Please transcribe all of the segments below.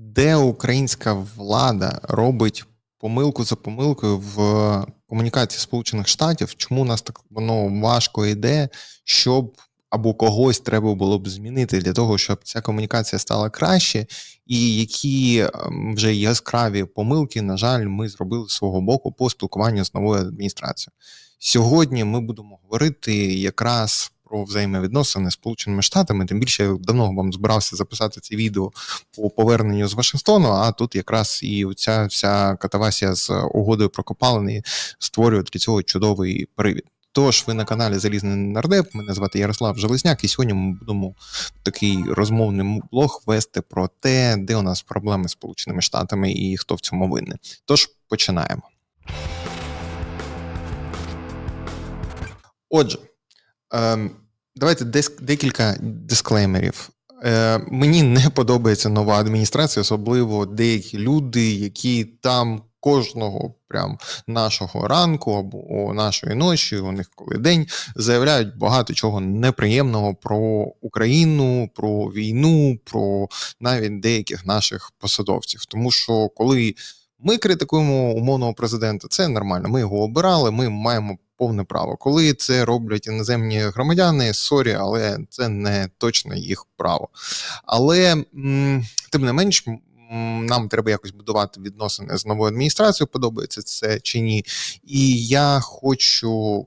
де українська влада робить помилку за помилкою в комунікації Сполучених Штатів, чому нас так воно важко йде, щоб або когось треба було б змінити для того, щоб ця комунікація стала краще, і які ем, вже яскраві помилки, на жаль, ми зробили з свого боку по спілкуванню з новою адміністрацією. Сьогодні ми будемо говорити якраз про взаємовідносини з Сполученими Штатами. Тим більше я давно вам збирався записати це відео по поверненню з Вашингтону. А тут якраз і ця вся катавасія з угодою про копалини створює для цього чудовий привід. Тож ви на каналі Залізний Нардеп. Мене звати Ярослав Железняк, і сьогодні ми будемо такий розмовний блог вести про те, де у нас проблеми з Сполученими Штатами і хто в цьому винний. Тож починаємо. Отже, давайте декілька дисклеймерів. Е, Мені не подобається нова адміністрація, особливо деякі люди, які там кожного прям нашого ранку або нашої ночі, у них коли день заявляють багато чого неприємного про Україну, про війну, про навіть деяких наших посадовців. Тому що коли ми критикуємо умовного президента, це нормально. Ми його обирали, ми маємо. Повне право, коли це роблять іноземні громадяни, сорі, але це не точно їх право. Але тим не менш, нам треба якось будувати відносини з новою адміністрацією, подобається це чи ні. І я хочу.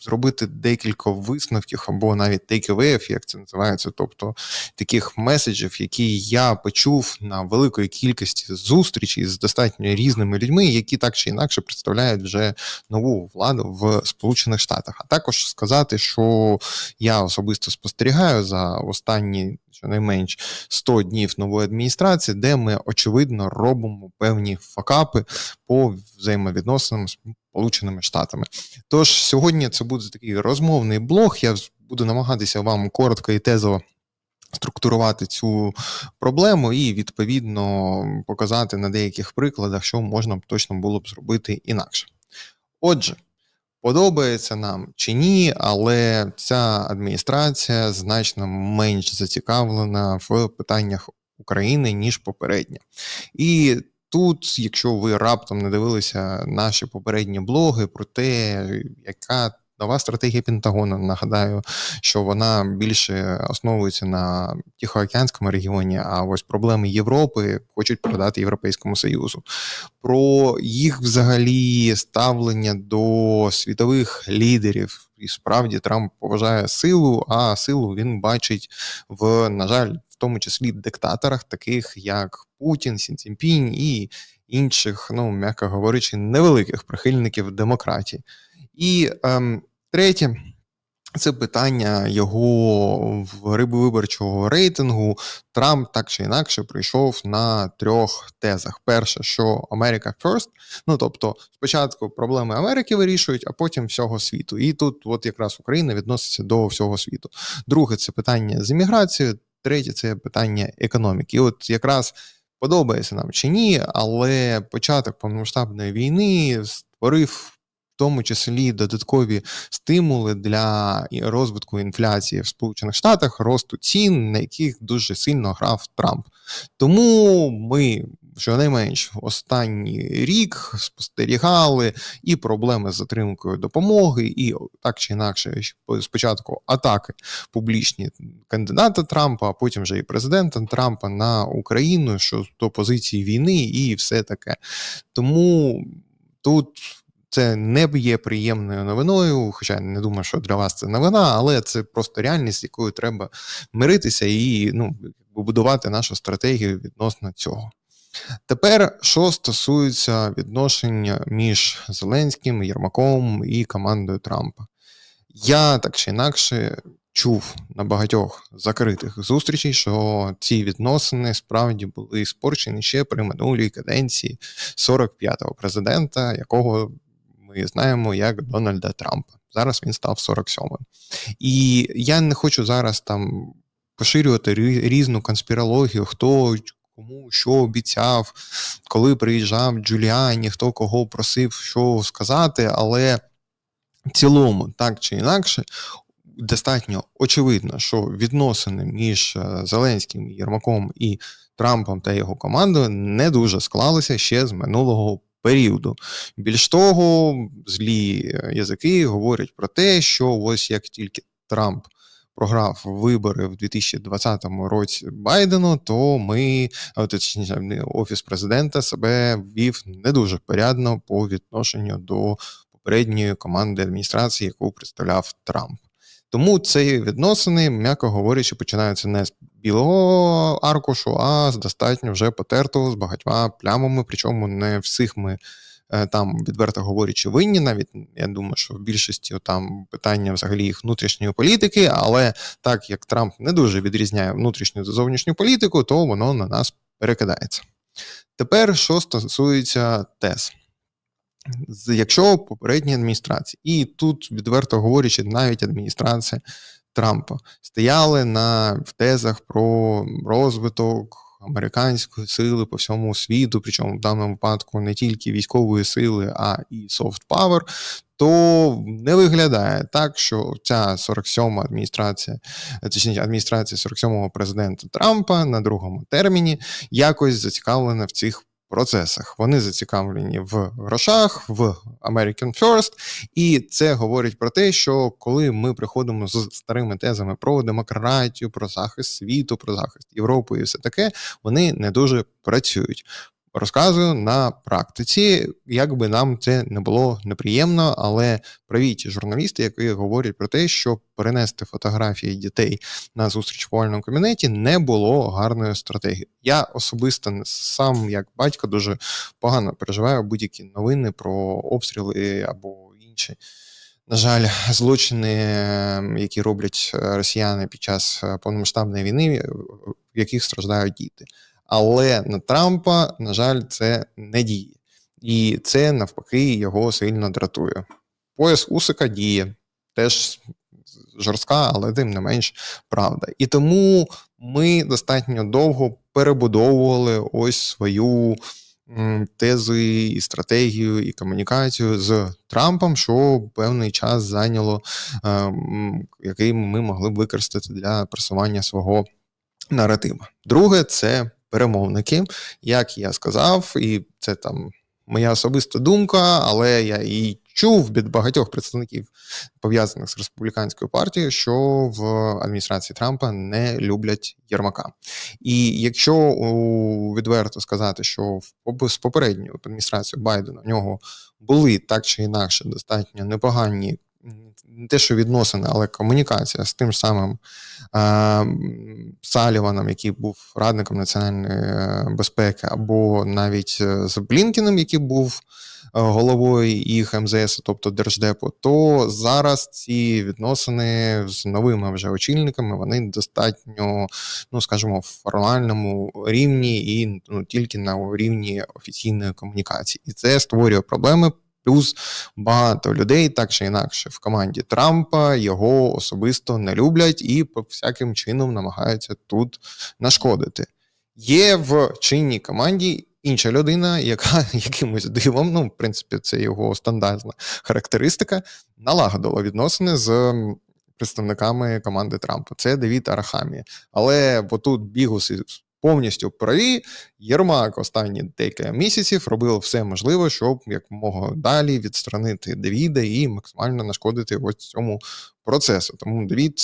Зробити декілька висновків або навіть тейкевеїв, як це називається, тобто таких меседжів, які я почув на великої кількості зустрічей з достатньо різними людьми, які так чи інакше представляють вже нову владу в Сполучених Штатах. А також сказати, що я особисто спостерігаю за останні щонайменш 100 днів нової адміністрації, де ми очевидно робимо певні факапи по взаємовідносинам з Сполученими Штатами. Тож сьогодні це буде такий розмовний блог. Я буду намагатися вам коротко і тезово. Структурувати цю проблему і відповідно показати на деяких прикладах, що можна б точно було б зробити інакше. Отже, Подобається нам чи ні, але ця адміністрація значно менш зацікавлена в питаннях України ніж попередня. І тут, якщо ви раптом не дивилися наші попередні блоги про те, яка Нова стратегія Пентагону. Нагадаю, що вона більше основується на Тихоокеанському регіоні. А ось проблеми Європи хочуть продати Європейському Союзу. Про їх взагалі ставлення до світових лідерів. І справді Трамп поважає силу, а силу він бачить в, на жаль, в тому числі диктаторах, таких як Путін, Сін Цінпінь і інших, ну м'яко говорячи, невеликих прихильників демократії. І ем, третє. Це питання його виборчого рейтингу. Трамп так чи інакше прийшов на трьох тезах: перше, що Америка first, ну тобто, спочатку проблеми Америки вирішують, а потім всього світу. І тут, от якраз Україна відноситься до всього світу. Друге, це питання з імміграцією, третє це питання економіки. І от якраз подобається нам чи ні, але початок повномасштабної війни створив тому числі додаткові стимули для розвитку інфляції в Сполучених Штатах, росту цін, на яких дуже сильно грав Трамп. Тому ми. Щонайменш останній рік спостерігали і проблеми з затримкою допомоги, і так чи інакше, спочатку атаки публічні кандидата Трампа, а потім вже і президента Трампа на Україну щодо позиції війни, і все таке. Тому тут це не є приємною новиною, хоча не думаю, що для вас це новина, але це просто реальність, якою треба миритися і ну, будувати нашу стратегію відносно цього. Тепер, що стосується відношення між Зеленським, Єрмаком і командою Трампа, я так чи інакше чув на багатьох закритих зустрічей, що ці відносини справді були спорчені ще при минулій каденції 45-го президента, якого ми знаємо як Дональда Трампа. Зараз він став 47-м. І я не хочу зараз там поширювати різну конспірологію, хто кому що обіцяв, коли приїжджав Джуліані, хто кого просив що сказати, але в цілому, так чи інакше, достатньо очевидно, що відносини між е, Зеленським, Єрмаком і Трампом та його командою не дуже склалися ще з минулого періоду. Більш того, злі е, язики говорять про те, що ось як тільки Трамп програв вибори в 2020 році Байдену, то ми, точніше, офіс президента себе вів не дуже порядно по відношенню до попередньої команди адміністрації, яку представляв Трамп. Тому ці відносини, м'яко говорячи, починаються не з білого аркушу, а з достатньо вже потертого з багатьма плямами. Причому не всіх ми Е, там, відверто говорячи, винні. Навіть я думаю, що в більшості там питання взагалі їх внутрішньої політики, але так як Трамп не дуже відрізняє внутрішню та зовнішню політику, то воно на нас перекидається. Тепер, що стосується тез. Якщо попередні адміністрації, і тут, відверто говорячи, навіть адміністрація Трампа. Стояли на в тезах про розвиток американської сили по всьому світу, причому в даному випадку не тільки військової сили, а і soft power, то не виглядає так, що ця 47-ма адміністрація, точніше адміністрація 47-го президента Трампа на другому терміні якось зацікавлена в цих процесах. Вони зацікавлені в грошах, в American First, і це говорить про те, що коли ми приходимо з старими тезами про демократію, про захист світу, про захист Європи і все таке, вони не дуже працюють розказую на практиці, як би нам це не було неприємно, але праві ті журналісти, які говорять про те, що перенести фотографії дітей на зустріч в вольному кабінеті не було гарною стратегією. Я особисто сам, як батько, дуже погано переживаю будь-які новини про обстріли або інші. На жаль, злочини, які роблять росіяни під час повномасштабної війни, в яких страждають діти. Але на Трампа, на жаль, це не діє. І це навпаки його сильно дратує. Пояс Усика діє, теж жорстка, але тим не менш правда. І тому ми достатньо довго перебудовували ось свою тези і стратегію, і комунікацію з Трампом, що певний час зайняло, який ми могли б використати для просування свого наратива. Друге, це перемовники, як я сказав, і це там моя особиста думка, але я і чув від багатьох представників пов'язаних з республіканською партією, що в адміністрації Трампа не люблять Єрмака. І якщо відверто сказати, що з попередньою адміністрацією Байдена в нього були так чи інакше достатньо непогані не те, що відносини, але комунікація з тим самим е, Саліваном, який був радником національної е, безпеки, або навіть е, з Блінкіном, який був е, головою їх МЗС, тобто Держдепу, то зараз ці відносини з новими вже очільниками вони достатньо, ну скажімо, в формальному рівні і ну, тільки на рівні офіційної комунікації, і це створює проблеми. Плюс багато людей, так чи інакше, в команді Трампа його особисто не люблять і по всяким чином намагаються тут нашкодити. Є в чинній команді інша людина, яка якимось дивом, ну, в принципі, це його стандартна характеристика, налагодила відносини з. Представниками команди Трампа це Девід Арахамі. Але отут бігуси повністю праві. Єрмак останні декілька місяців робив все можливе, щоб якомога далі відстранити Девіда і максимально нашкодити ось цьому процесу. Тому Давід,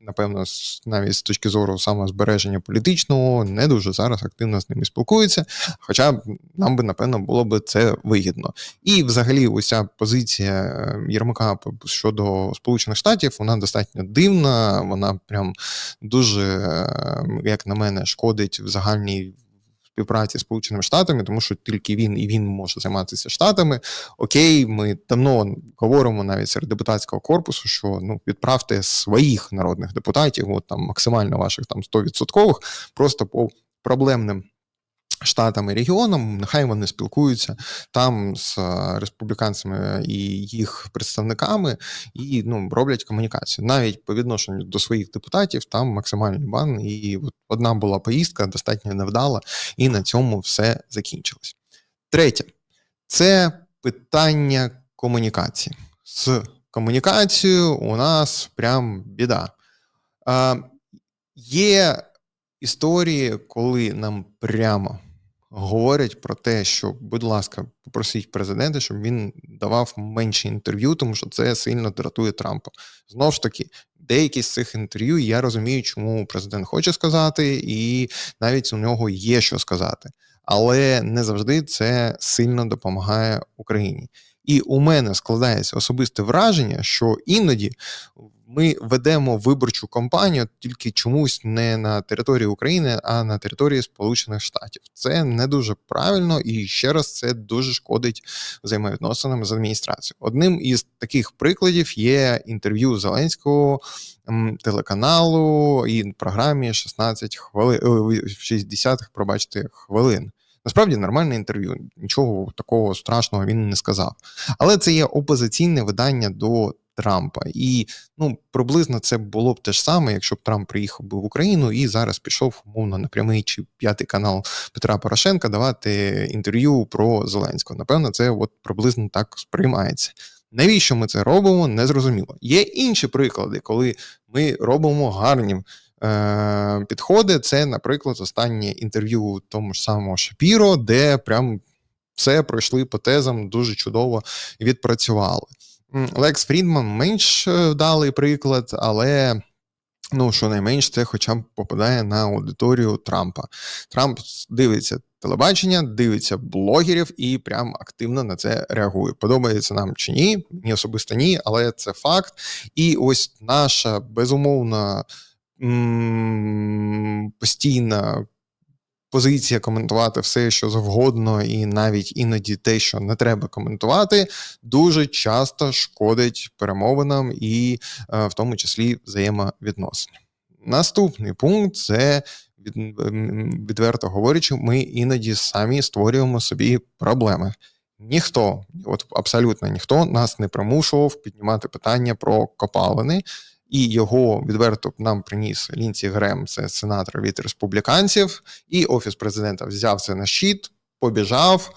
напевно, навіть з точки зору самозбереження політичного, не дуже зараз активно з ними спілкується. Хоча нам би, напевно, було б це вигідно. І, взагалі, уся позиція е, Єрмака щодо Сполучених Штатів, вона достатньо дивна, вона прям дуже, е, як на мене, шкодить в загальній співпраці з Сполученими Штатами, тому що тільки він і він може займатися штатами. Окей, ми давно говоримо навіть серед депутатського корпусу, що ну відправте своїх народних депутатів, от там максимально ваших там 100%, просто по проблемним штатам і регіонам, нехай вони спілкуються там з е, республіканцями і їх представниками і ну, роблять комунікацію. Навіть по відношенню до своїх депутатів там максимальний бан, і от одна була поїздка достатньо невдала, і на цьому все закінчилось. Третє це питання комунікації. З комунікацією у нас прям біда. Е, Є історії, коли нам прямо говорять про те, що, будь ласка, попросіть президента, щоб він давав менше інтерв'ю, тому що це сильно дратує Трампа. Знову ж таки, деякі з цих інтерв'ю я розумію, чому президент хоче сказати, і навіть у нього є що сказати. Але не завжди це сильно допомагає Україні. І у мене складається особисте враження, що іноді ми ведемо виборчу кампанію тільки чомусь не на території України, а на території Сполучених Штатів. Це не дуже правильно і ще раз це дуже шкодить взаємовідносинам з адміністрацією. Одним із таких прикладів є інтерв'ю Зеленського телеканалу і програмі 16 хвилин 60 пробачте хвилин. Насправді нормальне інтерв'ю, нічого такого страшного він не сказав. Але це є опозиційне видання до Трампа. І ну приблизно це було б те ж саме, якщо б Трамп приїхав би в Україну і зараз пішов умовно на прямий чи п'ятий канал Петра Порошенка давати інтерв'ю про Зеленського. Напевно, це от приблизно так сприймається. Навіщо ми це робимо? Незрозуміло. Є інші приклади, коли ми робимо гарні е, підходи. Це, наприклад, останнє інтерв'ю тому ж самому Шапіро, де прям все пройшли по тезам, дуже чудово відпрацювали. Лекс Фрідман менш е, вдалий приклад, але. Ну, що найменш, це хоча б попадає на аудиторію Трампа. Трамп дивиться телебачення, дивиться блогерів і прям активно на це реагує. Подобається нам чи ні? Мені особисто ні, але це факт. І ось наша безумовна постійна позиція коментувати все, що завгодно, і навіть іноді те, що не треба коментувати, дуже часто шкодить перемовинам і е, в тому числі взаємовідносинам. Наступний пункт це відверто говорячи, ми іноді самі створюємо собі проблеми. Ніхто, от абсолютно ніхто нас не примушував піднімати питання про копалини і його відверто нам приніс Лінці Грем, це сенатор від республіканців, і офіс президента взяв це на щит, побіжав.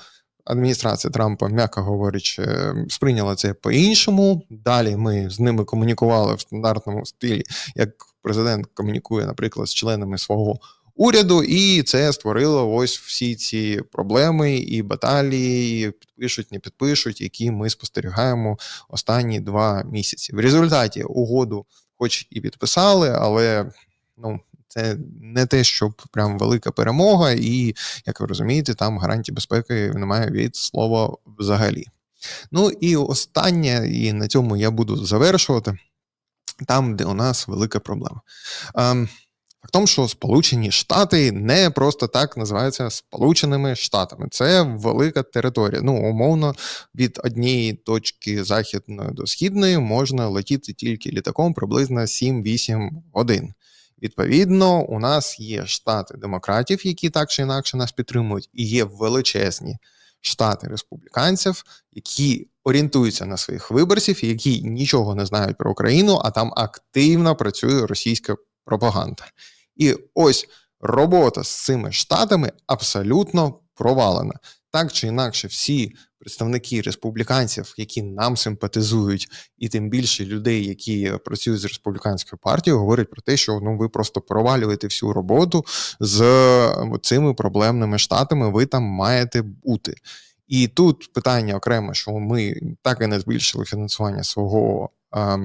Адміністрація Трампа, м'яко говорячи, сприйняла це по-іншому. Далі ми з ними комунікували в стандартному стилі, як президент комунікує, наприклад, з членами свого уряду, і це створило ось всі ці проблеми і баталії, підпишуть, не підпишуть, які ми спостерігаємо останні два місяці. В результаті угоду, хоч і підписали, але ну. Це не те, щоб прям велика перемога, і, як ви розумієте, там гарантії безпеки немає від слова взагалі. Ну і останнє, і на цьому я буду завершувати, там, де у нас велика проблема. Ем, Фактом, що Сполучені Штати не просто так називаються Сполученими Штатами. Це велика територія. Ну, умовно, від однієї точки західної до східної можна летіти тільки літаком приблизно 7-8 годин. Відповідно, у нас є штати демократів, які так чи інакше нас підтримують, і є величезні штати республіканців, які орієнтуються на своїх виборців, які нічого не знають про Україну, а там активно працює російська пропаганда. І ось робота з цими штатами абсолютно провалена. Так чи інакше, всі представники республіканців, які нам симпатизують, і тим більше людей, які працюють з республіканською партією, говорять про те, що ну ви просто провалюєте всю роботу з цими проблемними штатами. Ви там маєте бути. І тут питання окремо, що ми так і не збільшили фінансування свого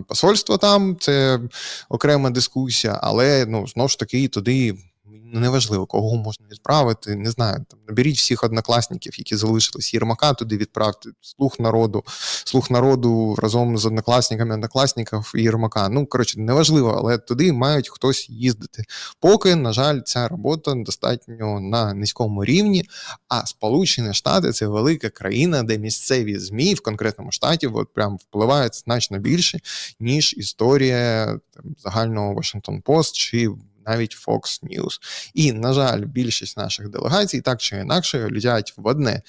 Посольство там це окрема дискусія, але ну знову ж таки туди неважливо, кого можна відправити. Не знаю, там наберіть всіх однокласників, які залишились Єрмака, туди відправте слух народу, слух народу разом з однокласниками однокласників Єрмака. Ну коротше, неважливо, але туди мають хтось їздити. Поки, на жаль, ця робота достатньо на низькому рівні. А Сполучені Штати це велика країна, де місцеві змі в конкретному штаті от прям впливають значно більше, ніж історія там, загального Washington Post чи навіть Fox News. І, на жаль, більшість наших делегацій так чи інакше летять в одне.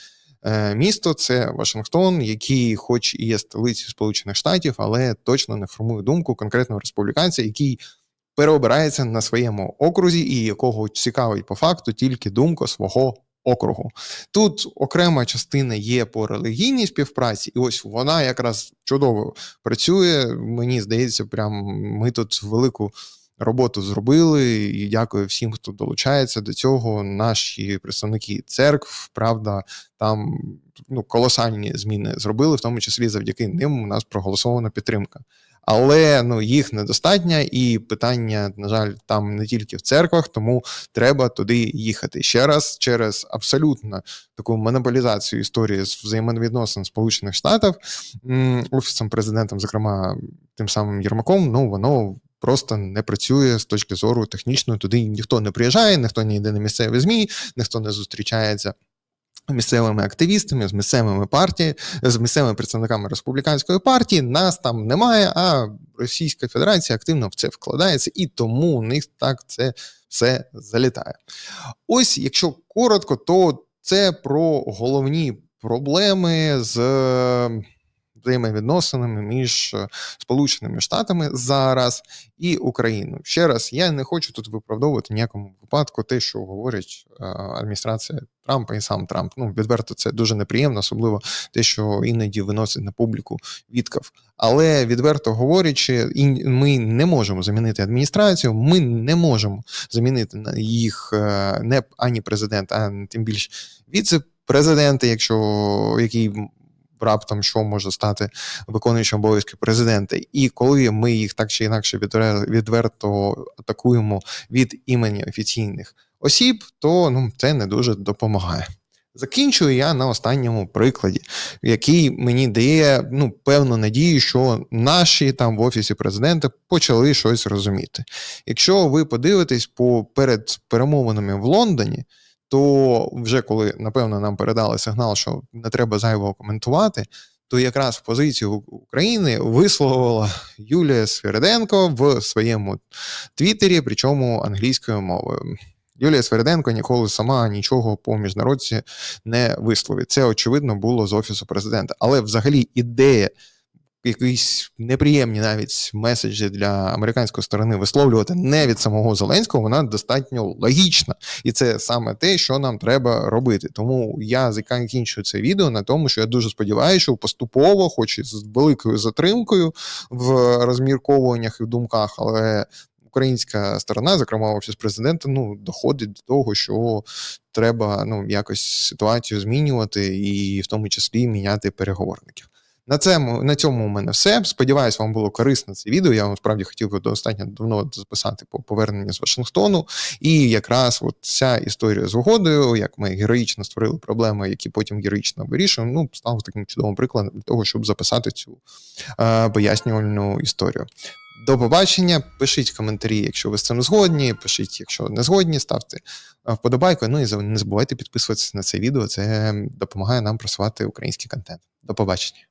Е, місто це Вашингтон, який, хоч і є столицею Сполучених Штатів, але точно не формує думку конкретного республіканця, який переобирається на своєму окрузі, і якого цікавить по факту тільки думка свого округу. Тут окрема частина є по релігійній співпраці, і ось вона якраз чудово працює. Мені здається, прям ми тут велику роботу зробили. І дякую всім, хто долучається до цього. Наші представники церкв, правда, там ну, колосальні зміни зробили, в тому числі завдяки ним у нас проголосована підтримка. Але ну їх недостатньо, і питання, на жаль, там не тільки в церквах, тому треба туди їхати ще раз через абсолютно таку монополізацію історії з взаємовідносин Сполучених Штатів офісом президентом, зокрема тим самим Єрмаком, ну воно. Просто не працює з точки зору технічної. Туди ніхто не приїжджає, ніхто не йде на місцеві змі, ніхто не зустрічається місцевими активістами, з місцевими партії, з місцевими представниками республіканської партії. Нас там немає, а Російська Федерація активно в це вкладається, і тому у них так це все залітає. Ось, якщо коротко, то це про головні проблеми з взаємовідносинами між е, Сполученими Штатами зараз і Україною. Ще раз, я не хочу тут виправдовувати ніякому випадку те, що говорить е, адміністрація Трампа і сам Трамп. Ну відверто це дуже неприємно, особливо те, що іноді виносить на публіку відкав. Але відверто говорячи, ми не можемо замінити адміністрацію. Ми не можемо замінити їх е, не ані президент, а тим більш віце-президенти, якщо який раптом що може стати виконуючим обов'язки президента. І коли ми їх так чи інакше відверто атакуємо від імені офіційних осіб, то ну це не дуже допомагає. Закінчую я на останньому прикладі, який мені дає ну, певну надію, що наші там в офісі президента почали щось розуміти. Якщо ви подивитесь по перед перемовинами в Лондоні, то вже коли напевно нам передали сигнал, що не треба зайвого коментувати, то якраз позицію України висловила Юлія Свериденко в своєму твіттері, причому англійською мовою. Юлія Свериденко ніколи сама нічого по міжнародці не висловить. Це очевидно було з офісу президента. Але взагалі ідея якісь неприємні навіть меседжі для американської сторони висловлювати не від самого Зеленського, вона достатньо логічна, і це саме те, що нам треба робити. Тому я закінчую це відео на тому, що я дуже сподіваюся, що поступово, хоч і з великою затримкою в розмірковуваннях і в думках, але. Українська сторона, зокрема офіс президента, ну доходить до того, що треба ну якось ситуацію змінювати, і в тому числі міняти переговорників. На цьому на цьому у мене все. Сподіваюсь, вам було корисно це відео. Я вам справді хотів би достатньо давно записати по поверненню з Вашингтону. І якраз от ця історія з угодою, як ми героїчно створили проблеми, які потім героїчно вирішуємо, ну став таким чудовим прикладом для того, щоб записати цю е, пояснювальну історію. До побачення, пишіть коментарі, якщо ви з цим згодні. Пишіть, якщо не згодні, ставте вподобайку. Ну і не забувайте підписуватися на це відео. Це допомагає нам просувати український контент. До побачення.